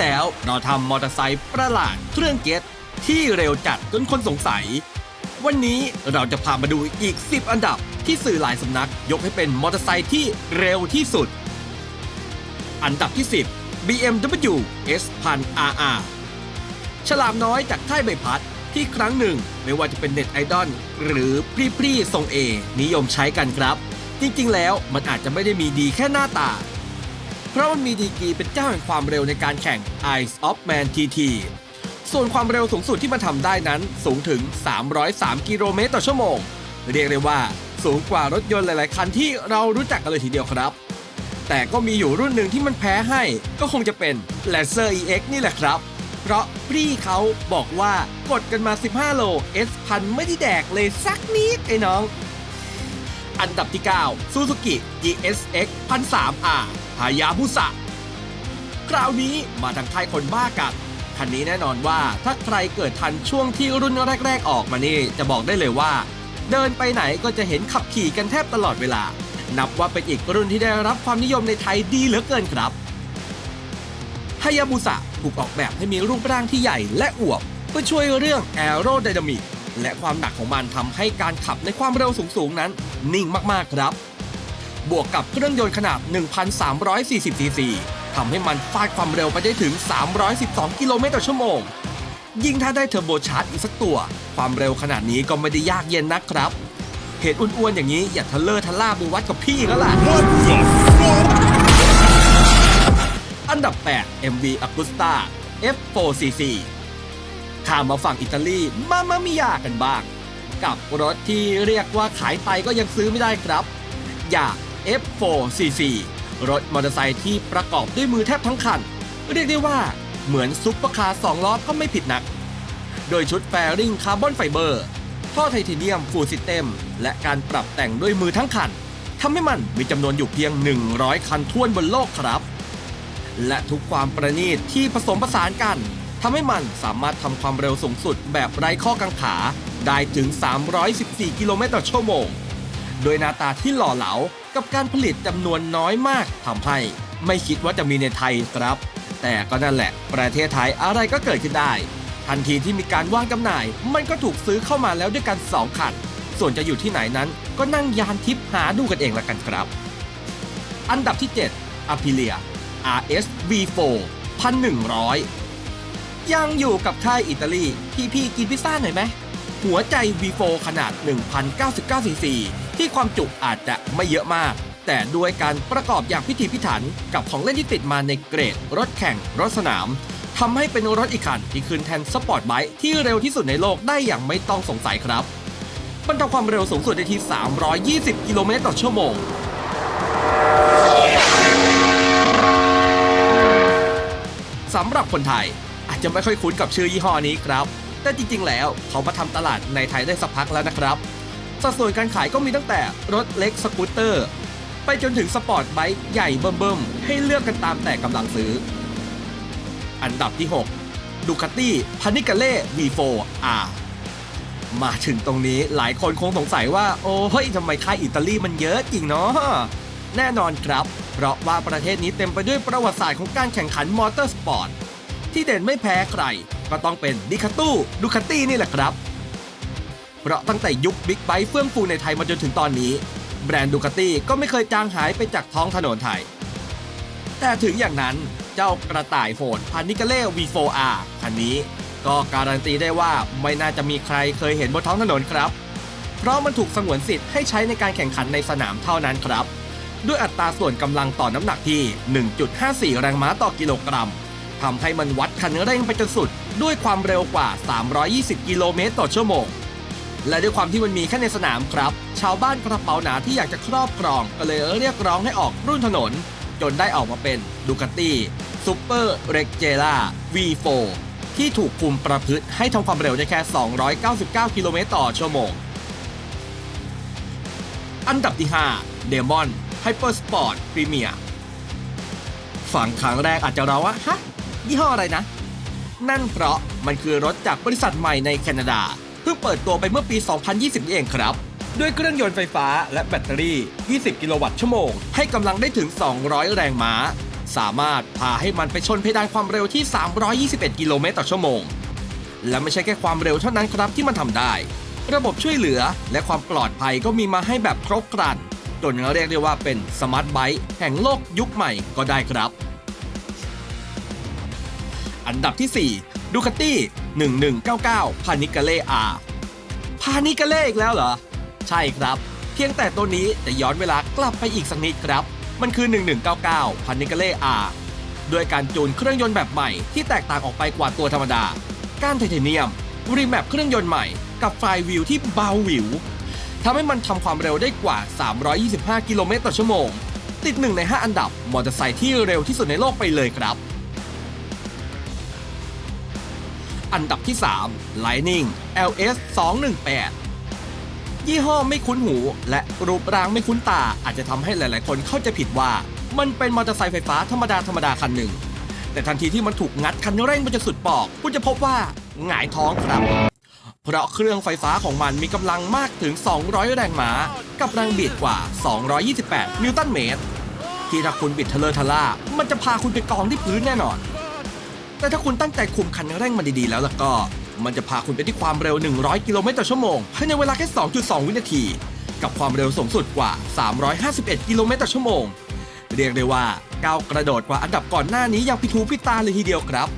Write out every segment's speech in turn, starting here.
แล้ว เราทำมอเตอร์ไซค์ประหลาดเครื่องเจ็ตที่เร็วจัดจนคนสงสัย วันนี้เราจะพามาดูอีก 10 อันดับที่สื่อหลายสำนักยกให้เป็นมอเตอร์ไซค์ที่เร็วที่สุด อันดับที่ 10 BMW S 1 0 0 RR ฉลามน้อยจากค่ายใบพัดที่ครั้งหนึ่งไม่ว่าจะเป็นเน็ตไอดอลหรือพรีพรีทรงเอนิยมใช้กันครับ จริงๆ แล้วมันอาจจะไม่ได้มีดีแค่หน้าตา เพราะมันมีดีกรีเป็นเจ้าแห่งความเร็วในการแข่ง Ice of Man TT ส่วนความเร็วสูงสุดที่มันทำได้นั้นสูงถึง 303 กิโลเมตรต่อชั่วโมง เรียกได้ว่าสูงกว่ารถยนต์หลาย ๆ คันที่เรารู้จักกันเลยทีเดียวครับ แต่ก็มีอยู่รุ่นหนึ่งที่มันแพ้ให้ก็คงจะเป็น Lancer EX นี่แหละครับ เพราะพี่เขาบอกว่ากดกันมา 15 โล S พันไม่ได้แดกเลยสักนิดไอ้น้อง อันดับที่ 9 Suzuki GSX 1003R ฮายาบุสะ คราวนี้มาทางค่ายคนบ้ากันคันนี้แน่นอนว่าถ้าใครเกิดทันช่วงที่รุ่นแรก ๆ ออกมานี่จะบอกได้เลยว่า เดินไปไหนก็จะเห็นขับขี่กันแทบตลอดเวลา นับว่าเป็นอีกรุ่นที่ได้รับความนิยมในไทยดีเหลือเกินครับฮายาบุสะถูกออกแบบให้มีรูปร่างที่ใหญ่และอวบเพื่อช่วยเรื่องแอโรไดนามิกและความหนักของมันทำให้การขับในความเร็วสูงๆนั้น นิ่งมากๆครับ บวกกับเครื่องยนต์ขนาด 1,340ซีซีทำให้มันฟาดความเร็วไปได้ถึง 312 กิโลเมตรต่อชั่วโมง ยิ่งถ้าได้เทอร์โบชาร์จอีกสักตัว ความเร็วขนาดนี้ก็ไม่ได้ยากเย็นนักครับ เหตุอ้วนๆอย่างนี้อย่าทะเลอร์ทะล่าไปวัดกับพี่ก็ล่ะ อันดับ 8 MV Agusta F4CC ข้ามมาฝั่งอิตาลีมามามิยากันบ้าง กับรถที่เรียกว่าขายไปก็ยังซื้อไม่ได้ครับ อยาง F4CC รถมอเตอร์ไซค์ที่ประกอบด้วยมือแทบทั้งคัน เรียกได้ว่าเหมือนซุปเปอร์คาร์สองล้อก็ไม่ผิดนัก โดยชุดแฟริงคาร์บอนไฟเบอร์ ท่อไทเทเนียมฟูลซิสเต็ม และการปรับแต่งด้วยมือทั้งคันทำให้มันมีจำนวนอยู่เพียง 100 คันท้วนบนโลกครับ และทุกความประณีตที่ผสมผสานกันทำให้มันสามารถทำความเร็วสูงสุดแบบไร้ข้อกังขา ได้ถึง 314 กิโลเมตรต่อชั่วโมง โดยหน้าตาที่หล่อเหลากับการผลิตจำนวนน้อยมากทำให้ไม่คิดว่าจะมีในไทยครับ แต่ก็นั่นแหละ ประเทศไทยอะไรก็เกิดขึ้นได้ ทันทีที่มีการว่างจำหน่าย มันก็ถูกซื้อเข้ามาแล้วด้วยกัน2คันส่วนจะอยู่ที่ไหนนั้นก็นั่งยานทิพย์หาดูกันเองละกันครับ อันดับที่ 7 a p i l i a RS V4 1100 ยังอยู่กับค่ายอิตาลีพี่ๆกินพิซซ่าหน่อยไหมหัวใจ V4 ขนาด 1,099ซีซี ที่ความจุอาจจะไม่เยอะมาก แต่ด้วยการประกอบอย่างพิถีพิถันกับของเล่นที่ติดมาในเกรด รถแข่ง รถสนามทำให้เป็นรถอีกคันที่ขึ้นแทนสปอร์ตไบค์ที่เร็วที่สุดในโลกได้อย่างไม่ต้องสงสัยครับบรรทำความเร็วสูงสุดได้ที่ 320 กิโลเมตรต่อชั่วโมง สำหรับคนไทยอาจจะไม่ค่อยคุ้นกับชื่อยี่ห้อนี้ครับ แต่จริงๆ แล้วเขามาทำตลาดในไทยได้สักพักแล้วนะครับ สัดส่วนการขายก็มีตั้งแต่รถเล็กสกูตเตอร์ ไปจนถึงสปอร์ตไบค์ใหญ่เบิ่มๆ ให้เลือกกันตามแต่กำลังซื้อ อันดับที่ 6 ดูคาตี้พานิกาเล่ V4R มาถึงตรงนี้หลายคนคงสงสัยว่า โอ้เฮ้ยทำไมค่ายอิตาลีมันเยอะจริงเนาะแน่นอนครับ เพราะว่าประเทศนี้เต็มไปด้วยประวัติศาสตร์ของการแข่งขันมอเตอร์สปอร์ตที่เด่นไม่แพ้ใคร ก็ต้องเป็นดิคาตู้ดูคาตี้นี่แหละครับ ราะตั้งแต่ยุคบิ๊กไบค์เฟื่องฟูในไทยมาจนถึงตอนนี้ แบรนด์ดูคาตี้ก็ไม่เคยจางหายไปจากท้องถนนไทย แต่ถึงอย่างนั้นเจ้ากระต่ายโหดพานิกาเล่ V4R คันนี้ ก็การันตีได้ว่าไม่น่าจะมีใครเคยเห็นบนท้องถนนครับ เพราะมันถูกสงวนสิทธิ์ให้ใช้ในการแข่งขันในสนามเท่านั้นครับ ด้วยอัตราส่วนกำลังต่อน้ำหนักที่ 1.54 แรงม้าต่อกิโลกรัมทำให้มันวัดคันเร่งไปจนสุด ด้วยความเร็วกว่า 320 กิโลเมตรต่อชั่วโมง และด้วยความที่มันมีแค่ในสนามครับ ชาวบ้านกระเป๋าหนาที่อยากจะครอบครองก็เลยเรียกร้องให้ออกรุ่นถนน จนได้ออกมาเป็นดูคาตี้ซูเปอร์เรกเจล่า V4 ที่ถูกคุมประพฤติให้ทำความเร็วได้แค่ 299 กิโลเมตรต่อชั่วโมง อันดับที่5 d e m o n Hyper Sport Premier ฟังครั้งแรกอาจจะร้องว่า ฮะ ยี่ห้ออะไรนะ นั่นเพราะมันคือรถจากบริษัทใหม่ในแคนาดา พิ่งเปิดตัวไปเมื่อปี 2020 เองครับ ด้วยเครื่องยนต์ไฟฟ้าและแบตเตอรี่ 20 กิโลวัตต์ชั่วโมง ให้กำลังได้ถึง 200 แรงม้า สามารถพาให้มันไปชนเพดานความเร็วที่ 321 กิโลเมตรต่อชั่วโมง และไม่ใช่แค่ความเร็วเท่านั้นครับที่มันทำได้ ระบบช่วยเหลือและความปลอดภัยก็มีมาให้แบบครบครันจนเรียกได้ว่าเป็นสมาร์ทไบค์แห่งโลกยุคใหม่ก็ได้ครับ อันดับที่4ดูคาตี้ 1199 พานิกาเล่อาพานิกาเล่อีกแล้วเหรอ ใช่ครับ เพียงแต่ตัวนี้จะย้อนเวลากลับไปอีกสักนิดครับ มันคือ 1199 พานิกาเล่อาด้วยการจูนเครื่องยนต์แบบใหม่ที่แตกต่างออกไปกว่าตัวธรรมดา ก้านไทเทเนียม รีแมปเครื่องยนต์ใหม่กับไฟวิวที่เบาวิวทำให้มันทำความเร็วได้กว่า 325 กิโลเมตรต่อชั่วโมง ติดหนึ่งใน 5 อันดับมอเตอร์ไซค์ที่เร็วที่สุดในโลกไปเลยครับ อันดับที่ 3 Lightning LS 218ยี่ห้อไม่คุ้นหู และรูปร่างไม่คุ้นตา อาจจะทำให้หลาย ๆ คนเข้าใจผิดว่า มันเป็นมอเตอร์ไซค์ไฟฟ้าธรรมดาธรรมดาคันหนึ่ง แต่ทันทีที่มันถูกงัดคันเร่งไปจนสุดปอก คุณจะพบว่าหงายท้องครับ เพราะเครื่องไฟฟ้าของมันมีกำลังมากถึง 200 แรงม้า กับแรงบิดกว่า 228 นิวตันเมตร ที่ถ้าคุณบิดเทะเลอร์ทะล่ามันจะพาคุณไปกองที่พื้นแน่นอน แต่ถ้าคุณตั้งใจคุมคันเร่งมันดีๆแล้วล่ะก็ มันจะพาคุณไปที่ความเร็ว 100 กิโลเมตรต่อชั่วโมงภายในเวลาแค่ 2.2 วินาที กับความเร็วสูงสุดกว่า 351 กิโลเมตรต่อชั่วโมง เรียกได้ว่าก้าวกระโดดกว่าอันดับก่อนหน้านี้อย่างพิทูพิตาเลยทีเดียวครับ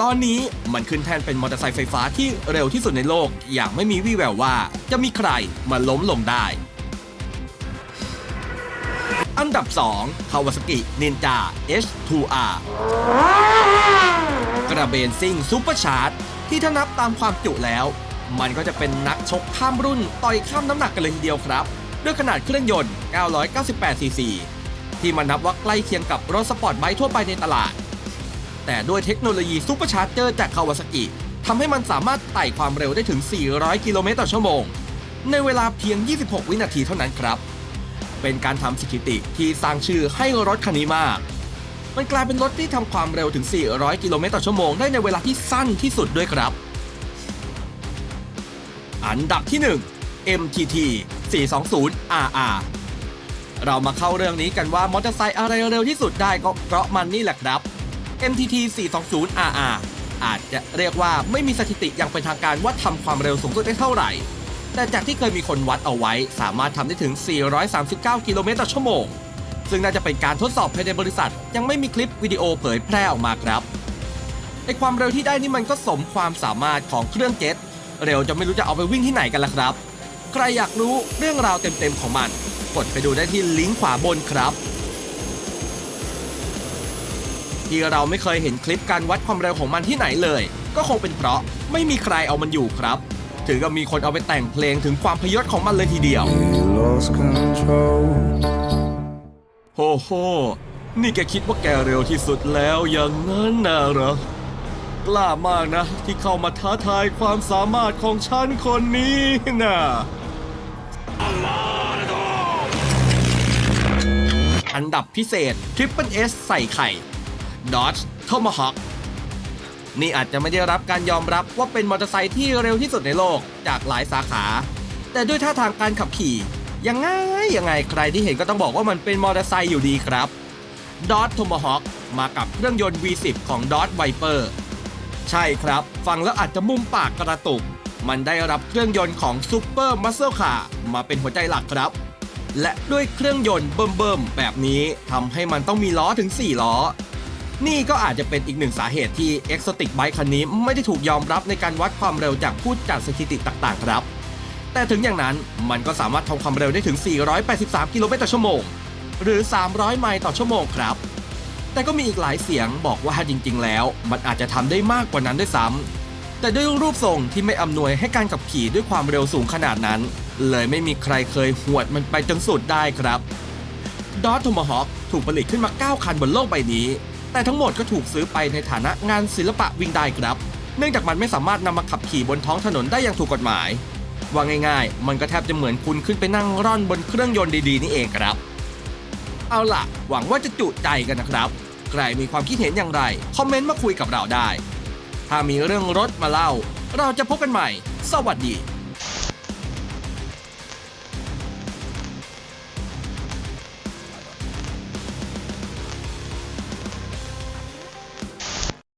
ตอนนี้มันขึ้นแทนเป็นมอเตอร์ไซค์ไฟฟ้าที่เร็วที่สุดในโลก อย่างไม่มีวี่แววว่า จะมีใครมาล้มลงได้ อันดับ 2 Kawasaki Ninja H2R กระเบนซิ่งซูเปอร์ชาร์จที่ถ้านับตามความจุแล้ว มันก็จะเป็นนักชกข้ามรุ่นต่อยข้ามน้ำหนักกันเลยทีเดียวครับ ด้วยขนาดเครื่องยนต์ 998 ซีซี ที่มันนับว่าใกล้เคียงกับรถสปอร์ตไบค์ทั่วไปในตลาด แต่ด้วยเทคโนโลยีซูเปอร์ชาร์เจอร์จากคาวาซากิทำให้มันสามารถไต่ความเร็วได้ถึง 400 กิโลเมตรต่อชั่วโมง ในเวลาเพียง 26 วินาทีเท่านั้นครับ เป็นการทำสถิติที่สร้างชื่อให้รถคันนี้มาก มันกลายเป็นรถที่ทำความเร็วถึง 400 กิโลเมตรต่อชั่วโมงได้ในเวลาที่สั้นที่สุดด้วยครับ อันดับที่ 1 MTT 420 RR เรามาเข้าเรื่องนี้กันว่ามอเตอร์ไซค์อะไรเร็วที่สุดได้ก็เพราะมันนี่แหละครับ MTT 420 RR อาจจะเรียกว่าไม่มีสถิติอย่างเป็นทางการว่าทำความเร็วสูงสุดได้เท่าไหร่ แต่จากที่เคยมีคนวัดเอาไว้สามารถทำได้ถึง 439 กิโลเมตรต่อชั่วโมง ซึ่งน่าจะเป็นการทดสอบภายในบริษัท ยังไม่มีคลิปวิดีโอเผยแพร่ออกมาครับไอความเร็วที่ได้นี่มันก็สมความสามารถของเครื่องเจ็ตเร็วจะไม่รู้จะเอาไปวิ่งที่ไหนกันล่ะครับ ใครอยากรู้เรื่องราวเต็มๆของมัน กดไปดูได้ที่ลิงก์ขวาบนครับที่เราไม่เคยเห็นคลิปการวัดความเร็วของมันที่ไหนเลย ก็คงเป็นเพราะไม่มีใครเอามันอยู่ครับ ถึงกับมีคนเอาไปแต่งเพลงถึงความพยศของมันเลยทีเดียว He lost control. โฮโฮ นี่แกคิดว่าแกเร็วที่สุดแล้วอย่างนั้นนะเหรอ กล้ามากนะ ที่เข้ามาท้าทายความสามารถของฉันคนนี้นะอันดับพิเศษ Triple S ใส่ไข่ Dodge Tomahawk นี่อาจจะไม่ได้รับการยอมรับว่าเป็นมอเตอร์ไซค์ที่เร็วที่สุดในโลกจากหลายสาขา แต่ด้วยท่าทางการขับขี่ ยังไงยังไงใครที่เห็นก็ต้องบอกว่ามันเป็นมอเตอร์ไซค์อยู่ดีครับ Dodge Tomahawk มากับเครื่องยนต์ V10 ของ Dodge Viper ใช่ครับ ฟังแล้วอาจจะมุมปากกระตุก มันได้รับเครื่องยนต์ของ Super Muscle Car มาเป็นหัวใจหลักครับ และด้วยเครื่องยนต์เบิ่มๆแบบนี้ทำให้มันต้องมีล้อถึง 4 ล้อ นี่ก็อาจจะเป็นอีกหนึ่งสาเหตุที่ Exotic Bike คันนี้ไม่ได้ถูกยอมรับในการวัดความเร็วจากผู้จัดสถิติต่างๆ ครับ แต่ถึงอย่างนั้นมันก็สามารถทำความเร็วได้ถึง 483 กิโลเมตรต่อชั่วโมง หรือ 300 ไมล์ต่อชั่วโมงครับ แต่ก็มีอีกหลายเสียงบอกว่าจริง ๆ แล้ว มันอาจจะทำได้มากกว่านั้นด้วยซ้ำแต่ด้วยรูปทรงที่ไม่อำนวยให้การขับขี่ด้วยความเร็วสูงขนาดนั้น เลยไม่มีใครเคยหวดมันไปจนสุดได้ครับดอท t ทมฮอ k ถูกผลิตขึ้นมา 9 คันบนโลกใบนี้ แต่ทั้งหมดก็ถูกซื้อไปในฐานะงานศิลปะวิ่งได้ครับ เนื่องจากมันไม่สามารถนำมาขับขี่บนท้องถนนได้อย่างถูกกฎหมาย ว่าง่ายๆ มันก็แทบจะเหมือนคุณขึ้นไปนั่งร่อนบนเครื่องยนต์ดีๆนี่เองครับ เอาล่ะ หวังว่าจะจุใจกันนะครับ ใครมีความคิดเห็นอย่างไร คอมเมนต์มาคุยกับเราได้ ถ้ามีเรื่องรถมาเล่า เราจะพบกันใหม่ สวัสดี